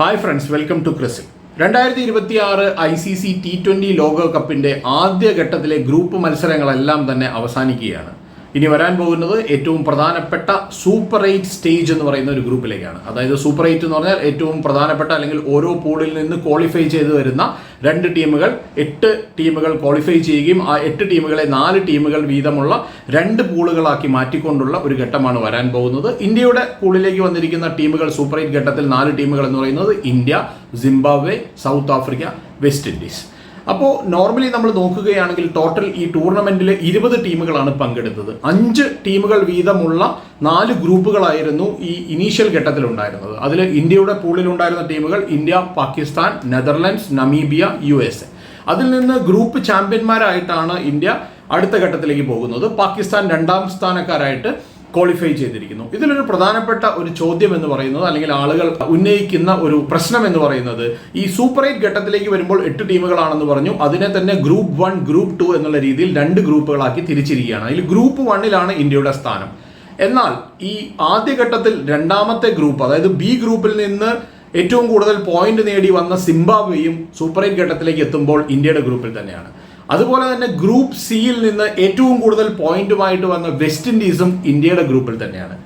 Hi friends welcome to ക്രിസിൽ രണ്ടായിരത്തി ഇരുപത്തി ആറ് I C C T twenty ലോകകപ്പിന്റെ ആദ്യഘട്ടത്തിലെ ഗ്രൂപ്പ് മത്സരങ്ങളെല്ലാം തന്നെ അവസാനിക്കുകയാണ്. ഇനി വരാൻ പോകുന്നത് ഏറ്റവും പ്രധാനപ്പെട്ട സൂപ്പർ എയ്റ്റ് സ്റ്റേജ് എന്ന് പറയുന്ന ഒരു ഗ്രൂപ്പിലേക്കാണ്. അതായത് സൂപ്പർ എയ്റ്റ് എന്ന് പറഞ്ഞാൽ ഏറ്റവും പ്രധാനപ്പെട്ട അല്ലെങ്കിൽ ഓരോ പൂളിൽ നിന്ന് ക്വാളിഫൈ ചെയ്ത് വരുന്ന രണ്ട് ടീമുകൾ എട്ട് ടീമുകൾ ക്വാളിഫൈ ചെയ്യുകയും ആ എട്ട് ടീമുകളെ നാല് ടീമുകൾ വീതമുള്ള രണ്ട് പൂളുകളാക്കി മാറ്റിക്കൊണ്ടുള്ള ഒരു ഘട്ടമാണ് വരാൻ പോകുന്നത്. ഇന്ത്യയുടെ പൂളിലേക്ക് വന്നിരിക്കുന്ന ടീമുകൾ സൂപ്പർ എയ്റ്റ് ഘട്ടത്തിൽ നാല് ടീമുകൾ എന്ന് പറയുന്നത് India Zimbabwe South Africa West Indies. അപ്പോൾ നോർമലി നമ്മൾ നോക്കുകയാണെങ്കിൽ ടോട്ടൽ ഈ ടൂർണമെന്റിൽ ഇരുപത് ടീമുകളാണ് പങ്കെടുത്തത്. അഞ്ച് ടീമുകൾ വീതമുള്ള നാല് ഗ്രൂപ്പുകളായിരുന്നു ഈ ഇനീഷ്യൽ ഘട്ടത്തിൽ ഉണ്ടായിരുന്നത് അതിൽ ഇന്ത്യയുടെ പൂളിൽ ഉണ്ടായിരുന്ന ടീമുകൾ India Pakistan Netherlands Namibia U S അതിൽ നിന്ന് ഗ്രൂപ്പ് ചാമ്പ്യന്മാരായിട്ടാണ് ഇന്ത്യ അടുത്ത ഘട്ടത്തിലേക്ക് പോകുന്നത്. പാകിസ്ഥാൻ രണ്ടാം സ്ഥാനക്കാരായിട്ട് ക്വാളിഫൈ ചെയ്തിരിക്കുന്നു. ഇതിലൊരു പ്രധാനപ്പെട്ട ഒരു ചോദ്യം എന്ന് പറയുന്നത് അല്ലെങ്കിൽ ആളുകൾ ഉന്നയിക്കുന്ന ഒരു പ്രശ്നം എന്ന് പറയുന്നത് ഈ സൂപ്പർ എയ്റ്റ് ഘട്ടത്തിലേക്ക് വരുമ്പോൾ എട്ട് ടീമുകളാണെന്ന് പറഞ്ഞു. അതിനെ തന്നെ ഗ്രൂപ്പ് വൺ ഗ്രൂപ്പ് ടു എന്നുള്ള രീതിയിൽ രണ്ട് ഗ്രൂപ്പുകളാക്കി തിരിച്ചിരിക്കുകയാണ്. അതിൽ ഗ്രൂപ്പ് വണ്ണിലാണ് ഇന്ത്യയുടെ സ്ഥാനം. എന്നാൽ ഈ ആദ്യഘട്ടത്തിൽ രണ്ടാമത്തെ ഗ്രൂപ്പ് അതായത് ബി ഗ്രൂപ്പിൽ നിന്ന് ഏറ്റവും കൂടുതൽ പോയിന്റ് നേടി വന്ന സിംബാബ്വേയും സൂപ്പർ എയ്റ്റ് ഘട്ടത്തിലേക്ക് എത്തുമ്പോൾ ഇന്ത്യയുടെ ഗ്രൂപ്പിൽ തന്നെയാണ്. അതുപോലെ തന്നെ ഗ്രൂപ്പ് സിയിൽ നിന്ന് ഏറ്റവും കൂടുതൽ പോയിന്റുമായിട്ട് വന്ന വെസ്റ്റ് ഇൻഡീസും ഇന്ത്യയുടെ ഗ്രൂപ്പിൽ തന്നെയാണ്.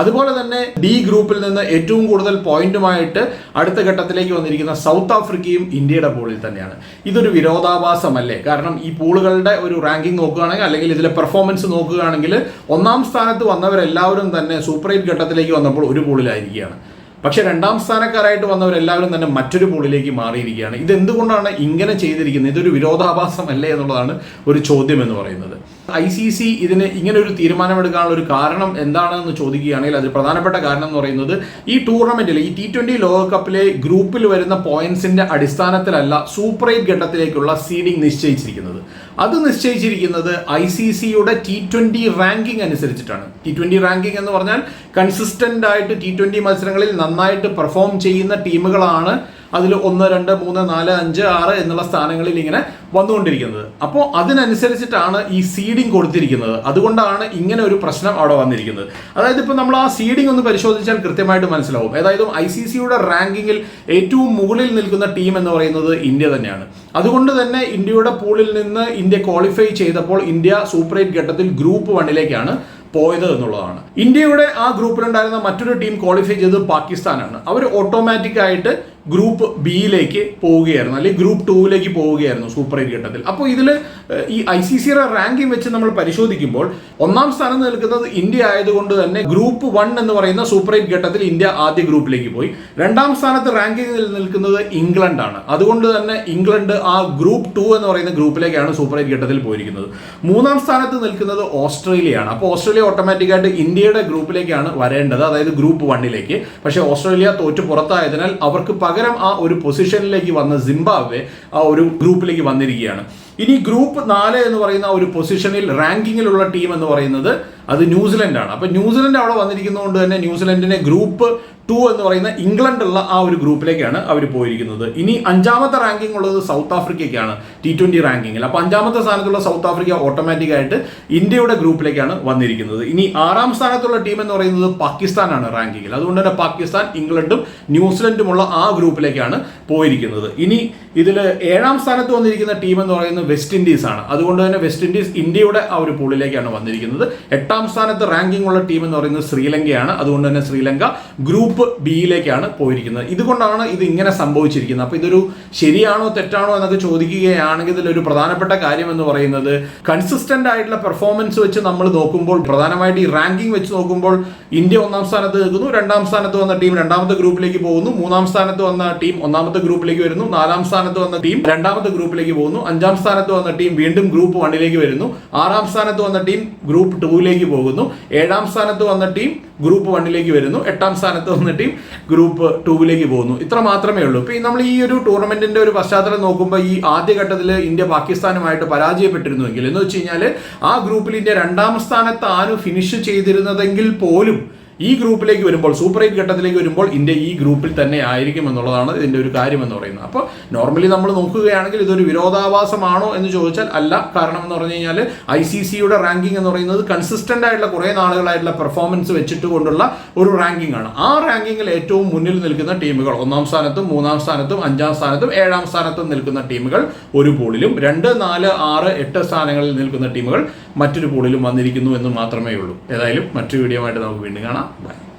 അതുപോലെ തന്നെ ഡി ഗ്രൂപ്പിൽ നിന്ന് ഏറ്റവും കൂടുതൽ പോയിന്റുമായിട്ട് അടുത്ത ഘട്ടത്തിലേക്ക് വന്നിരിക്കുന്ന സൗത്ത് ആഫ്രിക്കയും ഇന്ത്യയുടെ പൂളിൽ തന്നെയാണ്. ഇതൊരു വിരോധാഭാസമല്ലേ? കാരണം ഈ പൂളുകളുടെ ഒരു റാങ്കിംഗ് നോക്കുകയാണെങ്കിൽ അല്ലെങ്കിൽ ഇതിലെ പെർഫോമൻസ് നോക്കുകയാണെങ്കിൽ ഒന്നാം സ്ഥാനത്ത് വന്നവരെല്ലാവരും തന്നെ സൂപ്പർ എയ്റ്റ് ഘട്ടത്തിലേക്ക് വന്നപ്പോൾ ഒരു പൂളിലായിരിക്കുകയാണ്. പക്ഷെ രണ്ടാം സ്ഥാനക്കാരായിട്ട് വന്നവരെല്ലാവരും തന്നെ മറ്റൊരു പൂളിലേക്ക് മാറിയിരിക്കുകയാണ്. ഇതെന്തുകൊണ്ടാണ് ഇങ്ങനെ ചെയ്തിരിക്കുന്നത്? ഇതൊരു വിരോധാഭാസമല്ലേ എന്നുള്ളതാണ് ഒരു ചോദ്യം എന്ന് പറയുന്നത്. ഐ സി സി ഇതിന് ഇങ്ങനെ ഒരു തീരുമാനമെടുക്കാനുള്ള ഒരു കാരണം എന്താണെന്ന് ചോദിക്കുകയാണെങ്കിൽ അതിൽ പ്രധാനപ്പെട്ട കാരണം എന്ന് പറയുന്നത് ഈ ടൂർണമെന്റിൽ ഈ ടി ട്വന്റി ലോകകപ്പിലെ ഗ്രൂപ്പിൽ വരുന്ന പോയിന്റ്സിന്റെ അടിസ്ഥാനത്തിലല്ല സൂപ്പർ എയ്റ്റ് ഘട്ടത്തിലേക്കുള്ള സീഡിംഗ് നിശ്ചയിച്ചിരിക്കുന്നത്. അത് നിശ്ചയിച്ചിരിക്കുന്നത് ഐ സി സിയുടെ ടി ട്വന്റി റാങ്കിംഗ് അനുസരിച്ചിട്ടാണ്. ടി ട്വന്റി റാങ്കിംഗ് എന്ന് പറഞ്ഞാൽ കൺസിസ്റ്റന്റ് ആയിട്ട് ടി ട്വന്റി മത്സരങ്ങളിൽ നന്നായിട്ട് പെർഫോം ചെയ്യുന്ന ടീമുകളാണ് അതിൽ ഒന്ന് രണ്ട് മൂന്ന് നാല് അഞ്ച് ആറ് എന്നുള്ള സ്ഥാനങ്ങളിൽ ഇങ്ങനെ വന്നുകൊണ്ടിരിക്കുന്നത്. അപ്പോൾ അതിനനുസരിച്ചിട്ടാണ് ഈ സീഡിംഗ് കൊടുത്തിരിക്കുന്നത്. അതുകൊണ്ടാണ് ഇങ്ങനെ ഒരു പ്രശ്നം അവിടെ വന്നിരിക്കുന്നത്. അതായത് ഇപ്പോൾ നമ്മൾ ആ സീഡിംഗ് ഒന്ന് പരിശോധിച്ചാൽ കൃത്യമായിട്ട് മനസ്സിലാവും. അതായത് ഐ സി സിയുടെ റാങ്കിങ്ങിൽ ഏറ്റവും മുകളിൽ നിൽക്കുന്ന ടീം എന്ന് പറയുന്നത് ഇന്ത്യ തന്നെയാണ്. അതുകൊണ്ട് തന്നെ ഇന്ത്യയുടെ പൂളിൽ നിന്ന് ഇന്ത്യ ക്വാളിഫൈ ചെയ്തപ്പോൾ ഇന്ത്യ സൂപ്പർ എയ്റ്റ് ഘട്ടത്തിൽ ഗ്രൂപ്പ് വണ്ണിലേക്കാണ് പോയത് എന്നുള്ളതാണ്. ഇന്ത്യയുടെ ആ ഗ്രൂപ്പിലുണ്ടായിരുന്ന മറ്റൊരു ടീം ക്വാളിഫൈ ചെയ്തത് പാകിസ്ഥാനാണ്. അവർ ഓട്ടോമാറ്റിക് ആയിട്ട് ഗ്രൂപ്പ് ബിയിലേക്ക് പോവുകയായിരുന്നു അല്ലെങ്കിൽ ഗ്രൂപ്പ് ടൂവിലേക്ക് പോവുകയായിരുന്നു സൂപ്പർ എയ്റ്റ് ഘട്ടത്തിൽ. അപ്പോൾ ഇതിൽ ഈ ഐ സി സിയുടെ റാങ്കിങ് വെച്ച് നമ്മൾ പരിശോധിക്കുമ്പോൾ ഒന്നാം സ്ഥാനം നിൽക്കുന്നത് ഇന്ത്യ ആയതുകൊണ്ട് തന്നെ ഗ്രൂപ്പ് വൺ എന്ന് പറയുന്ന സൂപ്പർ എയ്റ്റ് ഘട്ടത്തിൽ ഇന്ത്യ ആദ്യ ഗ്രൂപ്പിലേക്ക് പോയി. രണ്ടാം സ്ഥാനത്ത് റാങ്കിങ്ങിൽ നിൽക്കുന്നത് ഇംഗ്ലണ്ടാണ് അതുകൊണ്ട് തന്നെ ഇംഗ്ലണ്ട് ആ ഗ്രൂപ്പ് ടു എന്ന് പറയുന്ന ഗ്രൂപ്പിലേക്കാണ് സൂപ്പർ എയ്റ്റ് ഘട്ടത്തിൽ പോയിരിക്കുന്നത്. മൂന്നാം സ്ഥാനത്ത് നിൽക്കുന്നത് ഓസ്ട്രേലിയയാണ്. അപ്പോൾ ഓസ്ട്രേലിയ ഓട്ടോമാറ്റിക്കായിട്ട് ഇന്ത്യയുടെ ഗ്രൂപ്പിലേക്കാണ് വരേണ്ടത് അതായത് ഗ്രൂപ്പ് വണ്ണിലേക്ക് പക്ഷേ ഓസ്ട്രേലിയ തോറ്റു പുറത്തായതിനാൽ അവർക്ക് പകരം ആ ഒരു പൊസിഷനിലേക്ക് വന്ന സിംബാബ്വെ ആ ഒരു ഗ്രൂപ്പിലേക്ക് വന്നിരിക്കുകയാണ്. ഇനി ഗ്രൂപ്പ് നാല് എന്ന് പറയുന്ന ഒരു പൊസിഷനിൽ റാങ്കിങ്ങിലുള്ള ടീം എന്ന് പറയുന്നത് അത് ന്യൂസിലൻഡാണ്. അപ്പൊ ന്യൂസിലൻഡ് അവിടെ വന്നിരിക്കുന്നതുകൊണ്ട് തന്നെ ന്യൂസിലൻഡിനെ ഗ്രൂപ്പ് ടു എന്ന് പറയുന്ന ഇംഗ്ലണ്ട് ഉള്ള ആ ഒരു ഗ്രൂപ്പിലേക്കാണ് അവർ പോയിരിക്കുന്നത്. ഇനി അഞ്ചാമത്തെ റാങ്കിംഗ് ഉള്ളത് സൗത്ത് ആഫ്രിക്കയ്ക്കാണ് ടി ട്വന്റി റാങ്കിങ്ങിൽ. അപ്പൊ അഞ്ചാമത്തെ സ്ഥാനത്തുള്ള സൗത്ത് ആഫ്രിക്ക ഓട്ടോമാറ്റിക്കായിട്ട് ഇന്ത്യയുടെ ഗ്രൂപ്പിലേക്കാണ് വന്നിരിക്കുന്നത്. ഇനി ആറാം സ്ഥാനത്തുള്ള ടീം എന്ന് പറയുന്നത് പാകിസ്ഥാനാണ് റാങ്കിങ്ങിൽ. അതുകൊണ്ട് തന്നെ പാകിസ്ഥാൻ ഇംഗ്ലണ്ടും ന്യൂസിലൻഡുമുള്ള ആ ഗ്രൂപ്പിലേക്കാണ് പോയിരിക്കുന്നത്. ഇനി ഇതിൽ ഏഴാം സ്ഥാനത്ത് വന്നിരിക്കുന്ന ടീം എന്ന് പറയുന്നത് വെസ്റ്റ് ഇൻഡീസ് ആണ്. അതുകൊണ്ട് തന്നെ വെസ്റ്റ് ഇൻഡീസ് ഇന്ത്യയുടെ ആ ഒരു പൂളിലേക്കാണ് വന്നിരിക്കുന്നത്. എട്ടാം സ്ഥാനത്ത് റാങ്കിംഗ് ഉള്ള ടീം എന്ന് പറയുന്നത് ശ്രീലങ്കയാണ്. അതുകൊണ്ട് തന്നെ ശ്രീലങ്ക ഗ്രൂപ്പ് ബിയിലേക്കാണ് പോയിരിക്കുന്നത്. ഇതുകൊണ്ടാണ് ഇത് ഇങ്ങനെ സംഭവിച്ചിരിക്കുന്നത്. അപ്പോൾ ഇതൊരു ശരിയാണോ തെറ്റാണോ എന്നൊക്കെ ചോദിക്കുകയാണെങ്കിൽ ഇതിലൊരു പ്രധാനപ്പെട്ട കാര്യം എന്ന് പറയുന്നത് കൺസിസ്റ്റന്റ് ആയിട്ടുള്ള പെർഫോമൻസ് വെച്ച് നമ്മൾ നോക്കുമ്പോൾ പ്രധാനമായിട്ട് ഈ റാങ്കിംഗ് വെച്ച് നോക്കുമ്പോൾ ഇന്ത്യ ഒന്നാം സ്ഥാനത്ത് നിൽക്കുന്നു രണ്ടാം സ്ഥാനത്ത് വന്ന ടീം രണ്ടാമത്തെ ഗ്രൂപ്പിലേക്ക് പോകുന്നു മൂന്നാം സ്ഥാനത്ത് വന്ന ടീം ഒന്നാമത്തെ ഗ്രൂപ്പിലേക്ക് വരുന്നു നാലാം സ്ഥാനത്ത് വന്ന ടീം രണ്ടാമത്തെ ഗ്രൂപ്പിലേക്ക് പോകുന്നു അഞ്ചാം സ്ഥാനത്ത് വന്ന ടീം വീണ്ടും ഗ്രൂപ്പ് വണ്ണിലേക്ക് വരുന്നു. ആറാം സ്ഥാനത്ത് വന്ന ടീം ഗ്രൂപ്പ് ടൂവിലേക്ക് പോകുന്നു. ഏഴാം സ്ഥാനത്ത് വന്ന ടീം ഗ്രൂപ്പ് വണ്ണിലേക്ക് വരുന്നു. എട്ടാം സ്ഥാനത്ത് വന്ന ടീം ഗ്രൂപ്പ് ടൂവിലേക്ക് പോകുന്നു. ഇത്ര മാത്രമേ ഉള്ളൂ. ഇപ്പൊ നമ്മൾ ഈ ഒരു ടൂർണമെന്റിന്റെ ഒരു പശ്ചാത്തലം നോക്കുമ്പോൾ ഈ ആദ്യഘട്ടത്തിൽ ഇന്ത്യ പാകിസ്ഥാനുമായിട്ട് പരാജയപ്പെട്ടിരുന്നുവെങ്കിൽ എന്ന് വെച്ച് കഴിഞ്ഞാൽ ആ ഗ്രൂപ്പിൽ ഇന്ത്യ രണ്ടാം സ്ഥാനത്താണ് ഫിനിഷ് ചെയ്തിരുന്നതെങ്കിൽ പോലും ഈ ഗ്രൂപ്പിലേക്ക് വരുമ്പോൾ സൂപ്പർ എയ്റ്റ് ഘട്ടത്തിലേക്ക് വരുമ്പോൾ ഇന്ത്യ ഈ ഗ്രൂപ്പിൽ തന്നെ ആയിരിക്കും എന്നുള്ളതാണ് ഇതിന്റെ ഒരു കാര്യം എന്ന് പറയുന്നത്. അപ്പോൾ നോർമലി നമ്മൾ നോക്കുകയാണെങ്കിൽ ഇതൊരു വിരോധാഭാസമാണോ എന്ന് ചോദിച്ചാൽ അല്ല. കാരണം എന്ന് പറഞ്ഞു കഴിഞ്ഞാൽ ഐ സി സിയുടെ റാങ്കിങ് എന്ന് പറയുന്നത് കൺസിസ്റ്റന്റ് ആയിട്ടുള്ള കുറേ നാളുകളായിട്ടുള്ള പെർഫോമൻസ് വെച്ചിട്ട് കൊണ്ടുള്ള ഒരു റാങ്കിംഗ് ആണ്. ആ റാങ്കിങ്ങിൽ ഏറ്റവും മുന്നിൽ നിൽക്കുന്ന ടീമുകൾ ഒന്നാം സ്ഥാനത്തും മൂന്നാം സ്ഥാനത്തും അഞ്ചാം സ്ഥാനത്തും ഏഴാം സ്ഥാനത്തും നിൽക്കുന്ന ടീമുകൾ ഒരു പൂളിലും രണ്ട് നാല് ആറ് എട്ട് സ്ഥാനങ്ങളിൽ നിൽക്കുന്ന ടീമുകൾ മറ്റൊരു പൂളിലും വന്നിരിക്കുന്നു എന്ന് മാത്രമേ ഉള്ളൂ. ഏതായാലും മറ്റൊരു വീഡിയോ ആയിട്ട് നമുക്ക് വീണ്ടും കാണാം. ബൈ